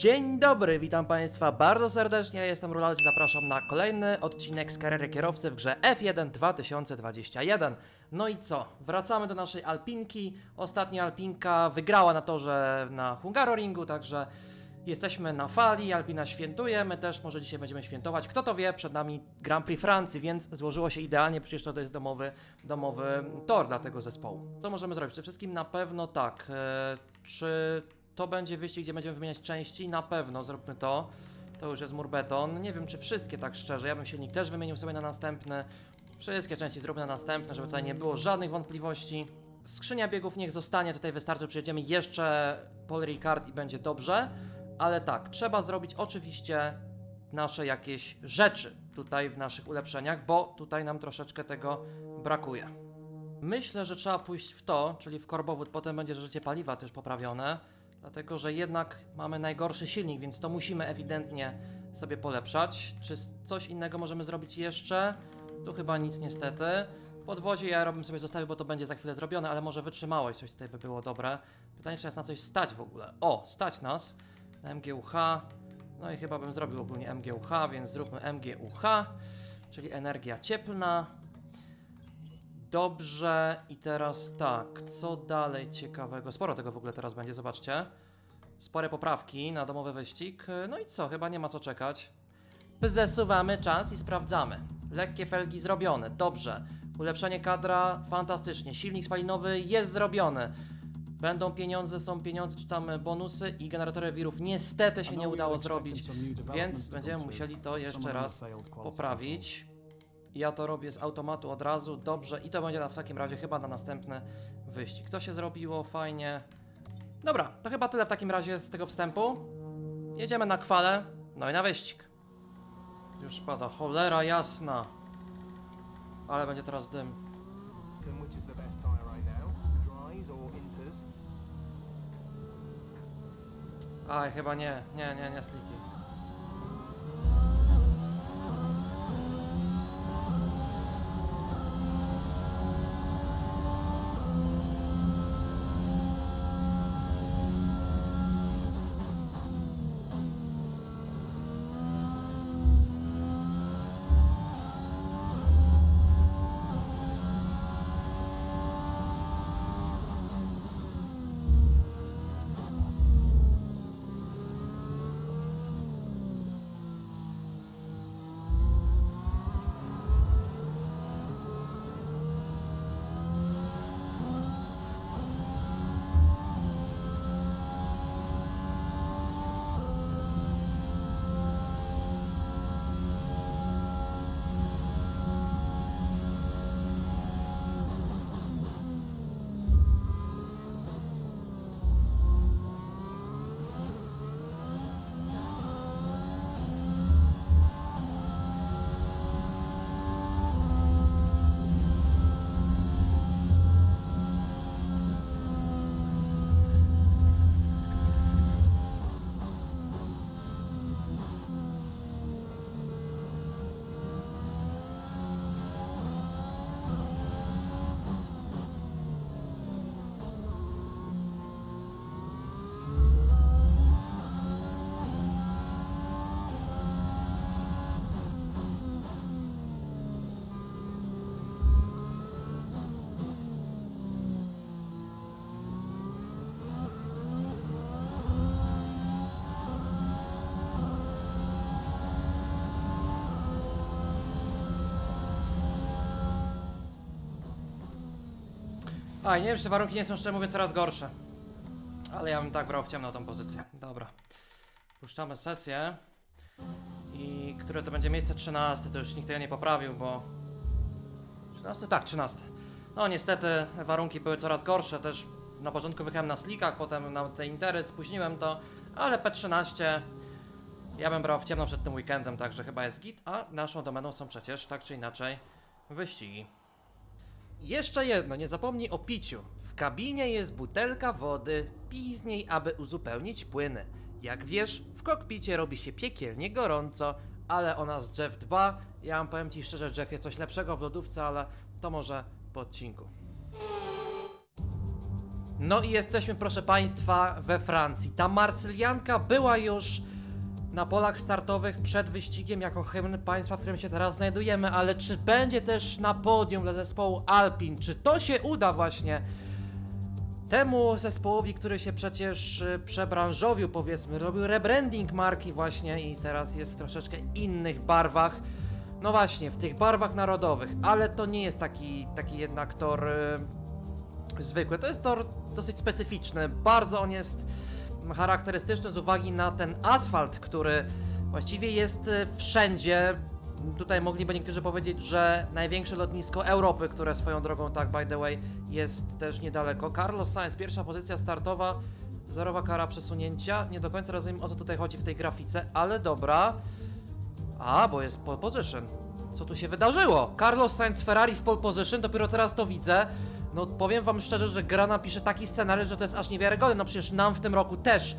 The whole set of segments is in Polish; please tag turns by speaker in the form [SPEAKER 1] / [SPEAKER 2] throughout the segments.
[SPEAKER 1] Dzień dobry, witam Państwa bardzo serdecznie. Jestem Rulat i zapraszam na kolejny odcinek z kariery kierowcy w grze F1 2021. No i co? Wracamy do naszej Alpinki. Ostatnia Alpinka wygrała na torze na Hungaroringu, także jesteśmy na fali. Alpina świętuje, my też może dzisiaj będziemy świętować. Kto to wie, przed nami Grand Prix Francji, więc złożyło się idealnie, przecież to jest domowy, domowy tor dla tego zespołu. Co możemy zrobić? Przede wszystkim na pewno tak. E, czy to będzie wyścig, gdzie będziemy wymieniać części? Na pewno zróbmy to. To już jest murbeton. Nie wiem, czy wszystkie tak szczerze. Ja bym silnik też wymienił sobie na następny. Wszystkie części zróbmy na następne, żeby tutaj nie było żadnych wątpliwości. Skrzynia biegów niech zostanie, tutaj wystarczy, przyjedziemy jeszcze Paul Ricard i będzie dobrze. Ale tak, trzeba zrobić oczywiście nasze jakieś rzeczy tutaj w naszych ulepszeniach, bo tutaj nam troszeczkę tego brakuje. Myślę, że trzeba pójść w to, czyli w korbowód, potem będzie życie paliwa też poprawione, dlatego że jednak mamy najgorszy silnik, więc to musimy ewidentnie sobie polepszać. Czy coś innego możemy zrobić jeszcze? Tu chyba nic niestety. Podwozie ja robym sobie zostawię, bo to będzie za chwilę zrobione, ale może wytrzymałość coś tutaj by było dobre. Pytanie, czy nas na coś stać w ogóle. O, stać nas na MGUH. No i chyba bym zrobił ogólnie MGUH, więc zróbmy MGUH, czyli energia cieplna. Dobrze, i teraz tak, co dalej ciekawego? Sporo tego w ogóle teraz będzie, zobaczcie. Spore poprawki na domowy wyścig. No i co, chyba nie ma co czekać. Zesuwamy czas i sprawdzamy. Lekkie felgi zrobione, dobrze. Ulepszenie kadra, fantastycznie. Silnik spalinowy jest zrobiony. Będą pieniądze, są pieniądze, czy tam bonusy i generatory wirów. Niestety się nie udało zrobić, więc będziemy musieli to jeszcze raz poprawić. Ja to robię z automatu od razu, dobrze i to będzie w takim razie chyba na następny wyścig. To się zrobiło, fajnie. Dobra, to chyba tyle w takim razie z tego wstępu. Jedziemy na kwalę, no i na wyścig. Już pada, cholera jasna. Ale będzie teraz dym. Aj, chyba nie, nie, nie, nie sliki. Aj, nie wiem, czy warunki nie są, szczerze mówiąc, coraz gorsze. Ale ja bym tak brał w ciemno tą pozycję. Dobra. Puszczamy sesję. I które to będzie miejsce 13, to już nikt tego nie poprawił, bo... 13? Tak, 13. No niestety warunki były coraz gorsze, też na początku wyjechałem na slikach, potem na te intery, spóźniłem to, ale P13 ja bym brał w ciemno przed tym weekendem, także chyba jest git, a naszą domeną są przecież, tak czy inaczej, wyścigi. Jeszcze jedno, nie zapomnij o piciu. W kabinie jest butelka wody, pij z niej, aby uzupełnić płyny. Jak wiesz, w kokpicie robi się piekielnie gorąco, ale o nas Jeff dba. Ja wam powiem ci szczerze, Jeffie, coś lepszego w lodówce, ale to może po odcinku. No i jesteśmy, proszę Państwa, we Francji. Ta Marsylianka była już na polach startowych przed wyścigiem jako hymn państwa, w którym się teraz znajdujemy, ale czy będzie też na podium dla zespołu Alpin? Czy to się uda właśnie temu zespołowi, który się przecież y, przebranżowił, powiedzmy, robił rebranding marki właśnie i teraz jest w troszeczkę innych barwach. No właśnie, w tych barwach narodowych, ale to nie jest taki, taki jednak tor y, zwykły. To jest tor dosyć specyficzny. Bardzo on jest charakterystyczny z uwagi na ten asfalt, który właściwie jest y, wszędzie. Tutaj mogliby niektórzy powiedzieć, że największe lotnisko Europy, które swoją drogą, tak by the way, jest też niedaleko. Carlos Sainz, pierwsza pozycja startowa, zerowa kara przesunięcia. Nie do końca rozumiem o co tutaj chodzi w tej grafice, ale dobra. A, bo jest pole position. Co tu się wydarzyło? Carlos Sainz Ferrari w pole position, dopiero teraz to widzę. No powiem wam szczerze, że gra napisze taki scenariusz, że to jest aż niewiarygodne. No przecież nam w tym roku też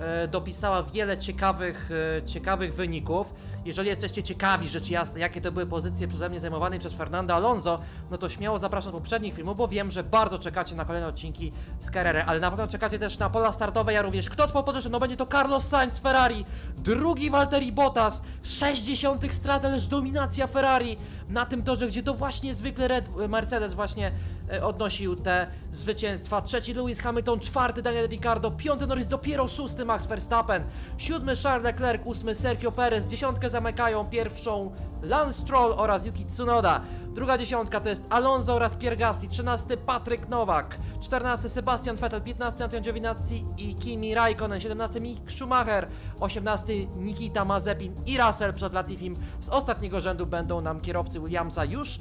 [SPEAKER 1] e, dopisała wiele ciekawych, e, ciekawych wyników. Jeżeli jesteście ciekawi, rzecz jasna, jakie to były pozycje przeze mnie zajmowane przez Fernando Alonso, no to śmiało zapraszam do poprzednich filmów, bo wiem, że bardzo czekacie na kolejne odcinki z Carrery, ale na pewno czekacie też na pola startowe, ja również. Kto z popożyszy? No będzie to Carlos Sainz Ferrari, drugi Valtteri Bottas, 60 strat, ależ dominacja Ferrari na tym torze, gdzie to właśnie zwykle Red, Mercedes właśnie e, odnosił te zwycięstwa. Trzeci Lewis Hamilton, czwarty Daniel Ricciardo, piąty Norris, dopiero szósty Max Verstappen, siódmy Charles Leclerc, ósmy Sergio Perez, dziesiątkę zamykają pierwszą Lance Stroll oraz Yuki Tsunoda. Druga dziesiątka to jest Alonso oraz Gasly, trzynasty Patryk Nowak, czternasty Sebastian Vettel, piętnasty Antonio Giovinazzi i Kimi Raikkonen, siedemnasty Mick Schumacher, osiemnasty Nikita Mazepin i Russell przed Latifim. Z ostatniego rzędu będą nam kierowcy Williamsa już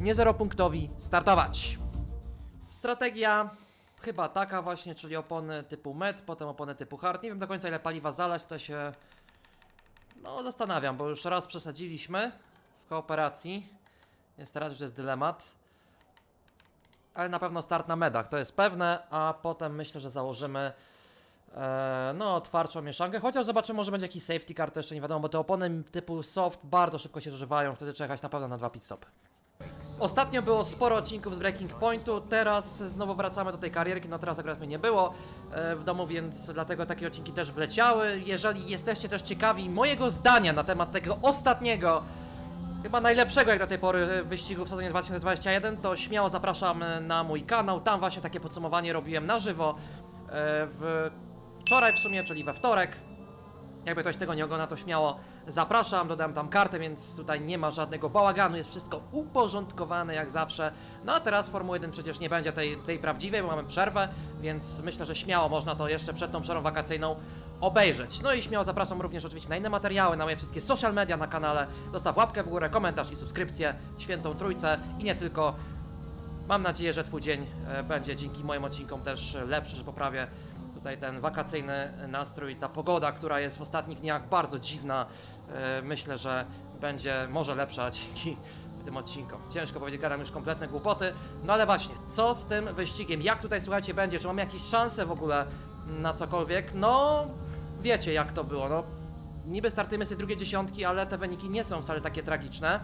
[SPEAKER 1] nie zeropunktowi startować. Strategia chyba taka właśnie, czyli opony typu MET, potem opony typu hard. Nie wiem do końca ile paliwa zalać, to się no zastanawiam, bo już raz przesadziliśmy w kooperacji. Jest teraz już jest dylemat. Ale na pewno start na medach, to jest pewne, a potem myślę, że założymy e, no twardszą mieszankę, chociaż zobaczymy, może będzie jakiś safety car, to jeszcze nie wiadomo, bo te opony typu soft bardzo szybko się zużywają, wtedy trzeba jechać na pewno na dwa pit stopy. Ostatnio było sporo odcinków z Breaking Pointu, teraz znowu wracamy do tej karierki, no teraz akurat mnie nie było e, w domu, więc dlatego takie odcinki też wleciały. Jeżeli jesteście też ciekawi mojego zdania na temat tego ostatniego, chyba najlepszego jak do tej pory wyścigu w sezonie 2021, to śmiało zapraszam na mój kanał, tam właśnie takie podsumowanie robiłem na żywo e, w wczoraj w sumie, czyli we wtorek. Jakby ktoś tego nie ogląda, to śmiało zapraszam, dodam tam kartę, więc tutaj nie ma żadnego bałaganu, jest wszystko uporządkowane jak zawsze. No a teraz Formuły 1 przecież nie będzie tej, tej prawdziwej, bo mamy przerwę, więc myślę, że śmiało można to jeszcze przed tą przerwą wakacyjną obejrzeć. No i śmiało zapraszam również oczywiście na inne materiały, na moje wszystkie social media na kanale. Zostaw łapkę w górę, komentarz i subskrypcję, świętą trójcę i nie tylko. Mam nadzieję, że Twój dzień e, będzie dzięki moim odcinkom też lepszy, że poprawię tutaj ten wakacyjny nastrój, ta pogoda, która jest w ostatnich dniach bardzo dziwna. e, Myślę, że będzie może lepsza dzięki tym odcinkom. Ciężko powiedzieć, gadam już kompletne głupoty. No ale właśnie, co z tym wyścigiem? Jak tutaj słuchajcie będzie? Czy mamy jakieś szanse w ogóle na cokolwiek? No, wiecie jak to było. No, niby startujemy z tej drugiej dziesiątki, ale te wyniki nie są wcale takie tragiczne.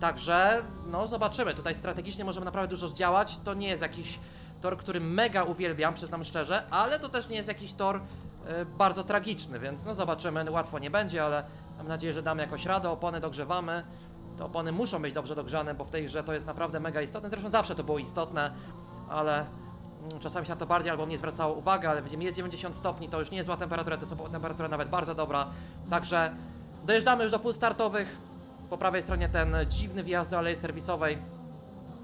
[SPEAKER 1] Także, no zobaczymy. Tutaj strategicznie możemy naprawdę dużo zdziałać. To nie jest jakiś tor, który mega uwielbiam, przyznam szczerze, ale to też nie jest jakiś tor e, bardzo tragiczny, więc no zobaczymy. Łatwo nie będzie, ale mam nadzieję, że damy jakoś radę. Opony dogrzewamy. Te opony muszą być dobrze dogrzane, bo w tej grze to jest naprawdę mega istotne. Zresztą zawsze to było istotne, ale mm, czasami się na to bardziej albo nie zwracało uwagi, ale widzimy, jest 90 stopni, to już nie jest zła temperatura, to jest temperatura nawet bardzo dobra. Także dojeżdżamy już do pól startowych. Po prawej stronie ten dziwny wjazd do alei serwisowej.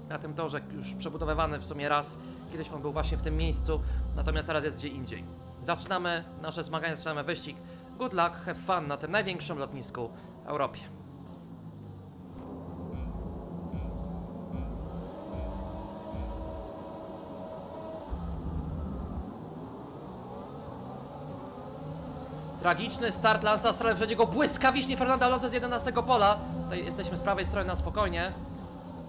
[SPEAKER 1] Na tym torze już przebudowywany w sumie raz. Kiedyś on był właśnie w tym miejscu, natomiast teraz jest gdzie indziej. Zaczynamy nasze zmagania, zaczynamy wyścig. Good luck, have fun na tym największym lotnisku w Europie. Tragiczny start Lansa Stroll wyprzedzi go błyskawicznie Fernando Alonso z 11 pola. Tutaj jesteśmy z prawej strony na spokojnie.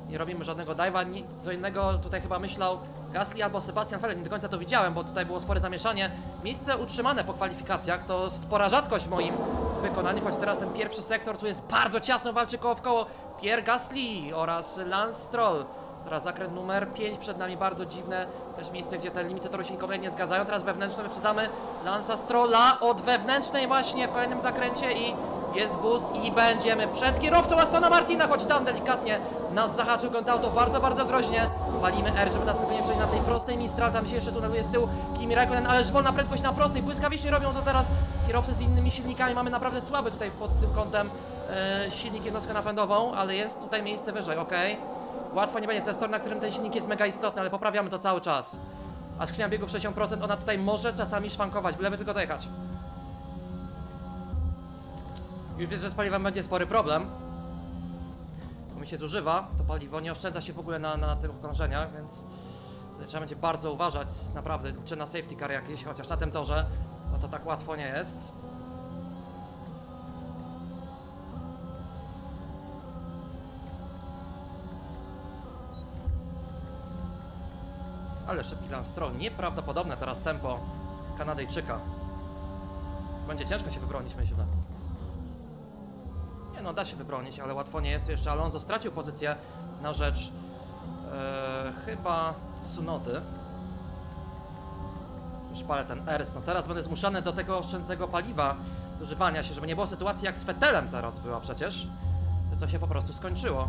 [SPEAKER 1] Nie robimy żadnego dive'a, ni- co innego tutaj chyba myślał Gasly albo Sebastian Vettel, nie do końca to widziałem, bo tutaj było spore zamieszanie. Miejsce utrzymane po kwalifikacjach to spora rzadkość w moim wykonaniu, choć teraz ten pierwszy sektor tu jest bardzo ciasno, walczy koło w koło Pierre Gasly oraz Lance Stroll. Teraz zakręt numer 5, przed nami bardzo dziwne też miejsce, gdzie te limity toru się nie zgadzają. Teraz wewnętrzne wyprzedzamy Lansa Strolla od wewnętrznej właśnie w kolejnym zakręcie i jest boost i będziemy przed kierowcą Astona Martina, choć tam delikatnie nas zahaczył wyglądało to bardzo, bardzo groźnie. Palimy R, żeby nas tylko nie przejść na tej prostej Mistral, tam się jeszcze tuneluje z tyłu Kimi Räikkönen, ależ wolna prędkość na prostej, błyskawicznie robią to teraz kierowcy z innymi silnikami, mamy naprawdę słaby tutaj pod tym kątem e, silnik jednostkę napędową, ale jest tutaj miejsce wyżej, ok. Łatwo nie będzie, to jest tor, na którym ten silnik jest mega istotny, ale poprawiamy to cały czas. A skrzynia biegów 60%, ona tutaj może czasami szwankować, byleby tylko dojechać. Już wiesz, że z paliwem będzie spory problem. Bo mi się zużywa, to paliwo nie oszczędza się w ogóle na, na tych okrążeniach, więc trzeba będzie bardzo uważać, naprawdę, czy na safety car jakieś, chociaż na tym torze, no to tak łatwo nie jest. Ale szybki Lance Stroll, nieprawdopodobne teraz tempo Kanadyjczyka. Będzie ciężko się wybronić, myślę. No, da się wybronić, ale łatwo nie jest. Jeszcze Alonso stracił pozycję na rzecz e, chyba Tsunody. Już palę ten ERS. No teraz będę zmuszany do tego oszczędnego paliwa, używania się, żeby nie było sytuacji jak z Fetelem teraz była przecież. Że to się po prostu skończyło.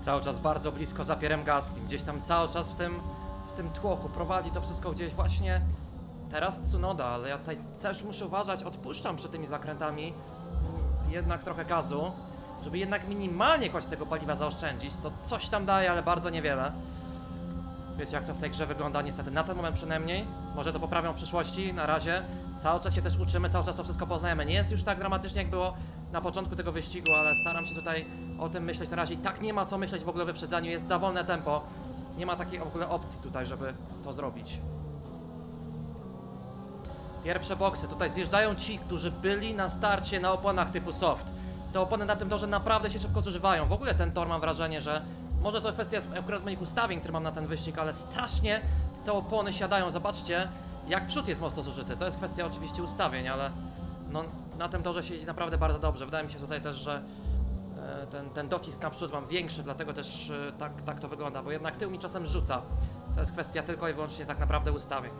[SPEAKER 1] Cały czas bardzo blisko za Pierem Gasly. Gdzieś tam cały czas w tym, w tym tłoku prowadzi to wszystko gdzieś właśnie teraz Tsunoda, ale ja tutaj też muszę uważać, odpuszczam przed tymi zakrętami jednak trochę gazu, żeby jednak minimalnie choć tego paliwa zaoszczędzić. To coś tam daje, ale bardzo niewiele. Wiecie jak to w tej grze wygląda niestety na ten moment przynajmniej. Może to poprawią w przyszłości, na razie. Cały czas się też uczymy, cały czas to wszystko poznajemy. Nie jest już tak dramatycznie jak było na początku tego wyścigu, ale staram się tutaj o tym myśleć na razie. I tak nie ma co myśleć w ogóle o wyprzedzaniu, jest za wolne tempo. Nie ma takiej w ogóle opcji tutaj, żeby to zrobić. Pierwsze boksy. Tutaj zjeżdżają ci, którzy byli na starcie na oponach typu soft. Te opony na tym torze naprawdę się szybko zużywają. W ogóle ten tor mam wrażenie, że może to kwestia akurat moich ustawień, które mam na ten wyścig, ale strasznie te opony siadają. Zobaczcie, jak przód jest mocno zużyty. To jest kwestia oczywiście ustawień, ale no, na tym torze się jeździ naprawdę bardzo dobrze. Wydaje mi się tutaj też, że e, ten, ten docisk na przód mam większy, dlatego też e, tak, tak to wygląda, bo jednak tył mi czasem rzuca. To jest kwestia tylko i wyłącznie tak naprawdę ustawień.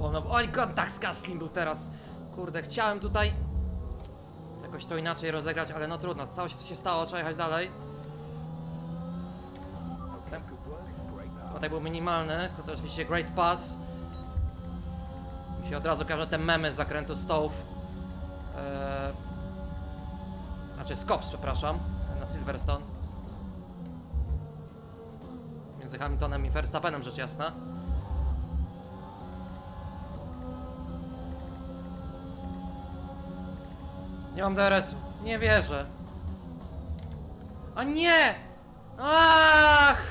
[SPEAKER 1] Wolno. Oj, kontakt z Gaslim był teraz. Kurde, chciałem tutaj jakoś to inaczej rozegrać, ale no trudno. Stało się co się stało, trzeba jechać dalej. Tutaj był minimalny, to oczywiście Great Pass. Mi się od razu kojarzą te memy z zakrętu Stowe. Eee, znaczy Scops, przepraszam, na Silverstone. Między Hamiltonem i Verstappenem, rzecz jasna. Nie mam DRS-u. Nie wierzę. A nie! Ach!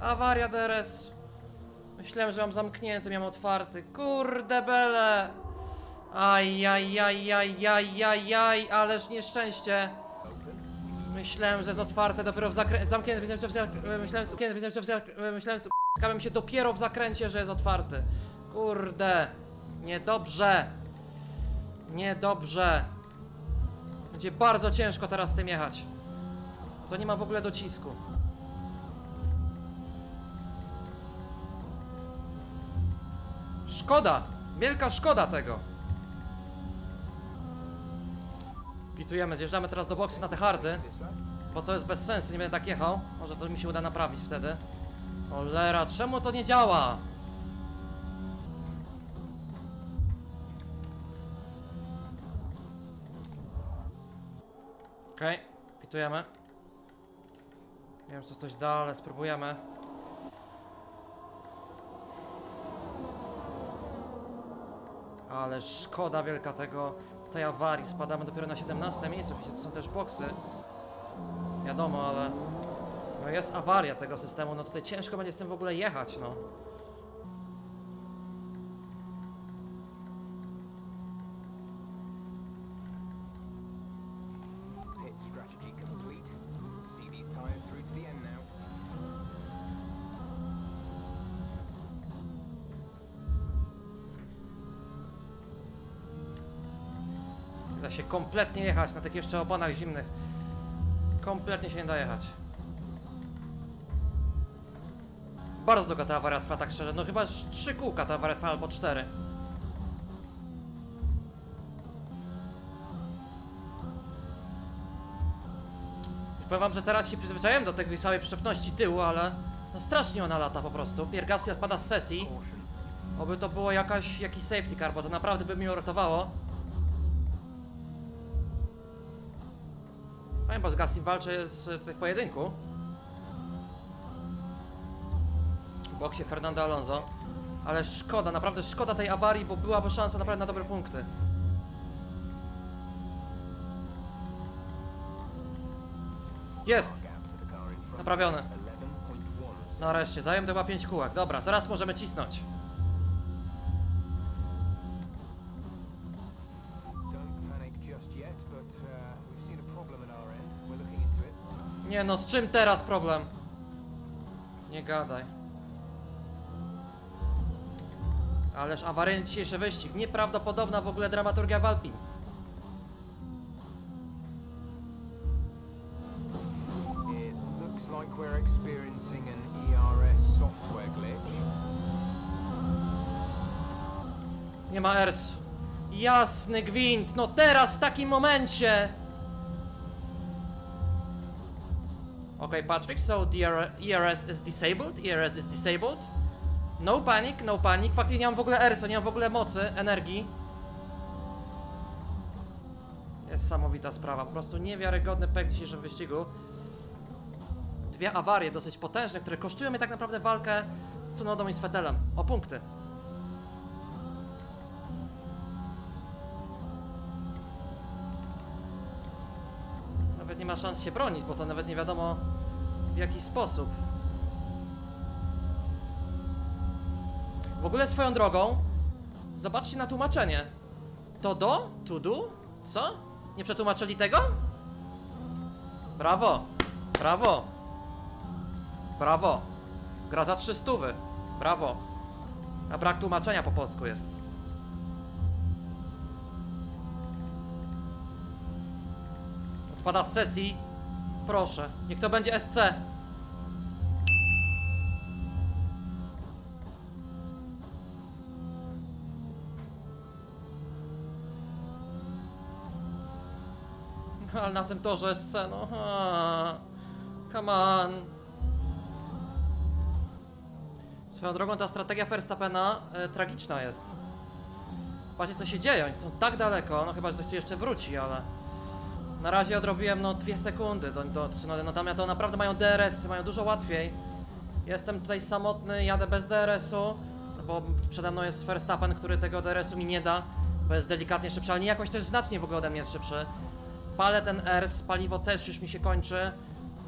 [SPEAKER 1] Awaria DRS. Myślałem, że mam zamknięty, miałem otwarty. Kurde bele! Aj, aj, aj, aj, aj, ależ nieszczęście. Myślałem, że jest otwarte dopiero w zakręcie. Zamknięty, myślałem, że w zakręcie. Myślałem, że. Myślałem, się dopiero w zakręcie, że jest otwarty. Kurde. Niedobrze. Niedobrze. Będzie bardzo ciężko teraz tym jechać. To nie ma w ogóle docisku. Szkoda! Wielka szkoda tego! Pitujemy, zjeżdżamy teraz do boksu na te hardy, bo to jest bez sensu, nie będę tak jechał. Może to mi się uda naprawić wtedy. Cholera, czemu to nie działa? Okej, pitujemy. Nie wiem, co coś da, ale spróbujemy. Ale szkoda wielka tego, tej awarii. Spadamy dopiero na 17 miejsce. Oczywiście to są też boksy. Wiadomo, ale no jest awaria tego systemu. No tutaj ciężko będzie z tym w ogóle jechać, no. Się kompletnie jechać na tych jeszcze oponach zimnych. Kompletnie się nie da jechać. Bardzo długo ta awaria trwa, tak szczerze. No chyba trzy kółka ta awaria trwa, albo cztery. Powiem wam, że teraz się przyzwyczaiłem do tej słabej przyczepności tyłu, ale no strasznie ona lata po prostu. Piergasy odpada z sesji. Oby to było jakaś, jakiś safety car, bo to naprawdę by mi uratowało. Bo z Gassi walczy z, w pojedynku. W boksie Fernando Alonso. Ale szkoda, naprawdę szkoda tej awarii, bo byłaby szansa naprawdę na dobre punkty. Jest! Naprawione.
[SPEAKER 2] 11.1.
[SPEAKER 1] Nareszcie, zająłem chyba 5 kółek. Dobra, teraz możemy cisnąć. Nie no, z czym teraz problem? Nie gadaj. Ależ awaryjny dzisiejszy wyścig. Nieprawdopodobna w ogóle dramaturgia w Alpin.
[SPEAKER 2] It looks like we're experiencing an ERS software glitch.
[SPEAKER 1] Nie ma ERS. Jasny gwint, no teraz w takim momencie! Okay, Patrick, so ER- ERS is disabled? ERS is disabled? No panic, no panic. Faktycznie nie mam w ogóle ERS-u, nie mam w ogóle mocy, energii. Niesamowita sprawa, po prostu niewiarygodny pek dzisiejszym wyścigu. Dwie awarie dosyć potężne, które kosztują mnie tak naprawdę walkę z Tsunodą i z Vettelem o punkty. Nawet nie ma szans się bronić, bo to nawet nie wiadomo w jaki sposób. W ogóle swoją drogą, zobaczcie na tłumaczenie. To do? To do? Co? Nie przetłumaczyli tego? Brawo! Brawo! Brawo! Gra za 300. Brawo! A brak tłumaczenia po polsku jest. Odpada z sesji. Proszę, niech to będzie SC. Ale na tym torze SC, no. Come on. Swoją drogą ta strategia Verstappena e, tragiczna jest. Patrzcie co się dzieje, oni są tak daleko, no chyba, że ktoś tu jeszcze wróci, ale... Na razie odrobiłem no dwie sekundy do, do. No Damia to naprawdę mają DRS, mają dużo łatwiej. Jestem tutaj samotny, jadę bez DRS-u, bo przede mną jest Verstappen, który tego DRS-u mi nie da, bo jest delikatnie szybszy, ale nie jakoś też znacznie w ogóle ode mnie jest szybszy. Palę ten RS, paliwo też już mi się kończy.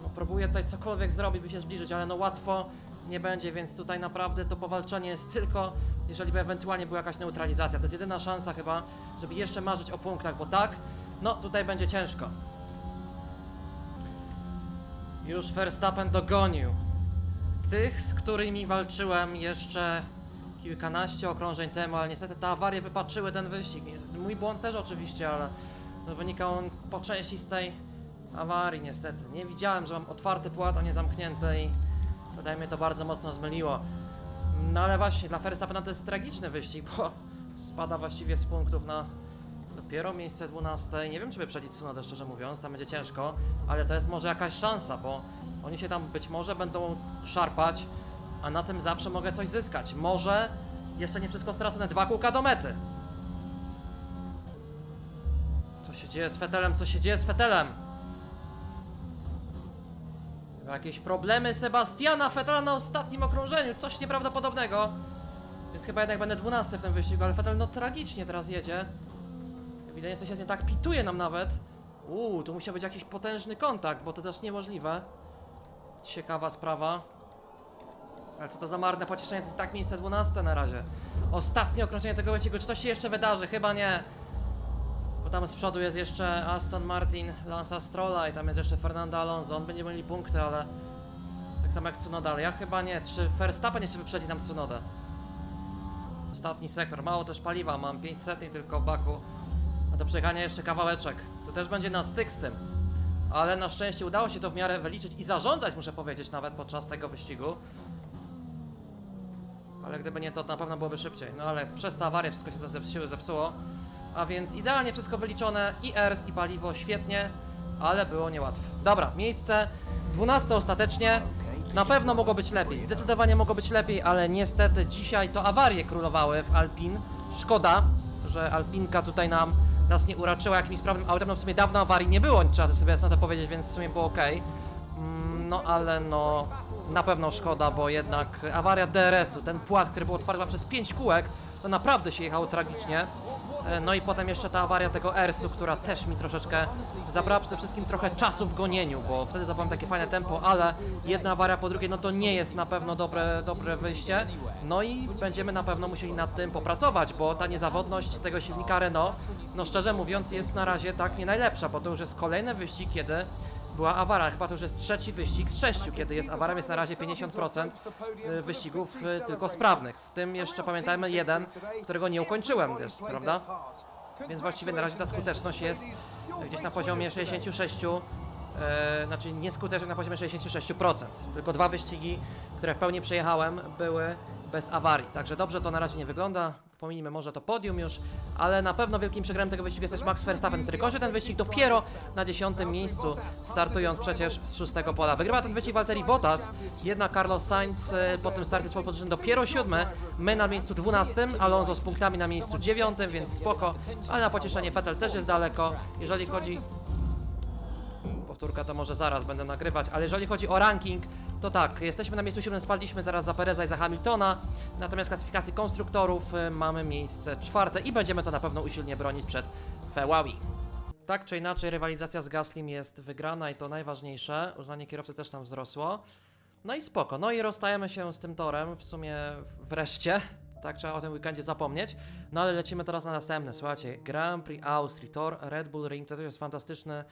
[SPEAKER 1] No, próbuję tutaj cokolwiek zrobić, by się zbliżyć, ale no łatwo nie będzie, więc tutaj naprawdę to powalczenie jest tylko, jeżeli by ewentualnie była jakaś neutralizacja. To jest jedyna szansa chyba, żeby jeszcze marzyć o punktach, bo tak, no tutaj będzie ciężko. Już Verstappen dogonił tych, z którymi walczyłem jeszcze kilkanaście okrążeń temu, ale niestety te awarie wypaczyły ten wyścig. Mój błąd też oczywiście, ale no, wynika on po części z tej awarii niestety. Nie widziałem, że mam otwarty płat, a nie zamknięty i wydaje mnie to bardzo mocno zmyliło. No ale właśnie, dla Verstappena to jest tragiczny wyścig, bo spada właściwie z punktów na dopiero miejsce 12. Nie wiem, czy wyprzedzić Tsunodę, szczerze mówiąc, tam będzie ciężko, ale to jest może jakaś szansa, bo oni się tam być może będą szarpać, a na tym zawsze mogę coś zyskać. Może jeszcze nie wszystko stracone, dwa kółka do mety. Co się dzieje z Fetelem? Co się dzieje z Fetelem? Jakieś problemy Sebastiana Fetela na ostatnim okrążeniu, coś nieprawdopodobnego. Więc chyba jednak będę 12 w tym wyścigu, ale Fetel no tragicznie teraz jedzie. Ewidentnie coś jest nie tak, pituje nam nawet. Uuu, tu musiał być jakiś potężny kontakt, bo to też niemożliwe. Ciekawa sprawa. Ale co to za marne pocieszenie, to jest tak miejsce 12 na razie. Ostatnie okrążenie tego wyścigu, czy to się jeszcze wydarzy? Chyba nie. Bo tam z przodu jest jeszcze Aston Martin, Lanza Strolla i tam jest jeszcze Fernando Alonso. On będzie mieli punkty, ale tak samo jak Tsunoda, ale ja chyba nie. Czy Verstappen jeszcze wyprzedzi tam Tsunodę? Ostatni sektor, mało też paliwa, mam 500 tylko w baku. A do przejechania jeszcze kawałeczek. To też będzie na styk z tym. Ale na szczęście udało się to w miarę wyliczyć i zarządzać, muszę powiedzieć, nawet podczas tego wyścigu. Ale gdyby nie to, na pewno byłoby szybciej. No ale przez tę awarię wszystko się zepsuło, zepsuło. A więc idealnie wszystko wyliczone. I ERS, i paliwo, świetnie. Ale było niełatwe. Dobra, miejsce 12 ostatecznie. Na pewno mogło być lepiej. Zdecydowanie mogło być lepiej, ale niestety dzisiaj to awarie królowały w Alpin. Szkoda, że Alpinka tutaj nam nas nie uraczyła jakimś sprawnym autem. No w sumie dawno awarii nie było, trzeba sobie na to powiedzieć, więc w sumie było ok. Mm, No ale no na pewno szkoda, bo jednak awaria DRS-u, ten płat, który był otwarty przez 5 kółek, to naprawdę się jechało tragicznie. E, No i potem jeszcze ta awaria tego ERS-u, która też mi troszeczkę zabrała przede wszystkim trochę czasu w gonieniu, bo wtedy zapałem takie fajne tempo, ale jedna awaria po drugiej, no to nie jest na pewno dobre, dobre wyjście. No i będziemy na pewno musieli nad tym popracować, bo ta niezawodność tego silnika Renault, no szczerze mówiąc, jest na razie tak nie najlepsza, bo to już jest kolejny wyścig, kiedy była awaria. Chyba to już jest trzeci wyścig z sześciu, kiedy jest awaria, jest na razie 50% y, wyścigów y, tylko sprawnych. W tym jeszcze pamiętajmy jeden, którego nie ukończyłem też, prawda? Więc właściwie na razie ta skuteczność jest gdzieś na poziomie 66, e, znaczy nieskutecznie na poziomie 66%. Tylko dwa wyścigi, które w pełni przejechałem, były bez awarii. Także dobrze to na razie nie wygląda. Pominijmy może to podium już, ale na pewno wielkim przegrałem tego wyścigu jest też Max Verstappen, który kończy ten wyścig dopiero na dziesiątym miejscu, startując przecież z szóstego pola. Wygrywa ten wyścig Valtteri Bottas, jednak Carlos Sainz e, po tym starcie z pole dopiero siódme, my na miejscu dwunastym, Alonso z punktami na miejscu dziewiątym, więc spoko, ale na pocieszenie Vettel też jest daleko. Jeżeli chodzi Powtórka to może zaraz będę nagrywać, ale jeżeli chodzi o ranking, to tak, jesteśmy na miejscu siódmym, spadliśmy zaraz za Pereza i za Hamiltona, natomiast w klasyfikacji konstruktorów y, mamy miejsce czwarte i będziemy to na pewno usilnie bronić przed Ferrari. Tak czy inaczej, rywalizacja z Gaslim jest wygrana i to najważniejsze. Uznanie kierowcy też nam wzrosło. No i spoko. No i rozstajemy się z tym torem, w sumie wreszcie. Tak, trzeba o tym weekendzie zapomnieć. No ale lecimy teraz na następne. Słuchajcie, Grand Prix Austrii, tor Red Bull Ring, to też jest fantastyczny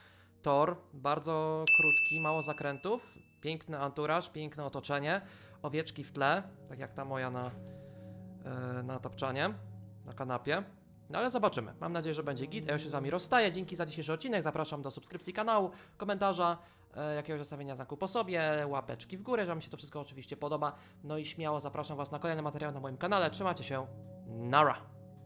[SPEAKER 1] tor, bardzo krótki, mało zakrętów, piękny anturaż, piękne otoczenie, owieczki w tle, tak jak ta moja na, e, na tapczanie, na kanapie. No ale zobaczymy. Mam nadzieję, że będzie git. Ja już się z Wami rozstaję. Dzięki za dzisiejszy odcinek. Zapraszam do subskrypcji kanału, komentarza, e, jakiegoś zostawienia znaku po sobie, łapeczki w górę, że Wam się to wszystko oczywiście podoba. No i śmiało zapraszam Was na kolejne materiały na moim kanale. Trzymajcie się. Nara!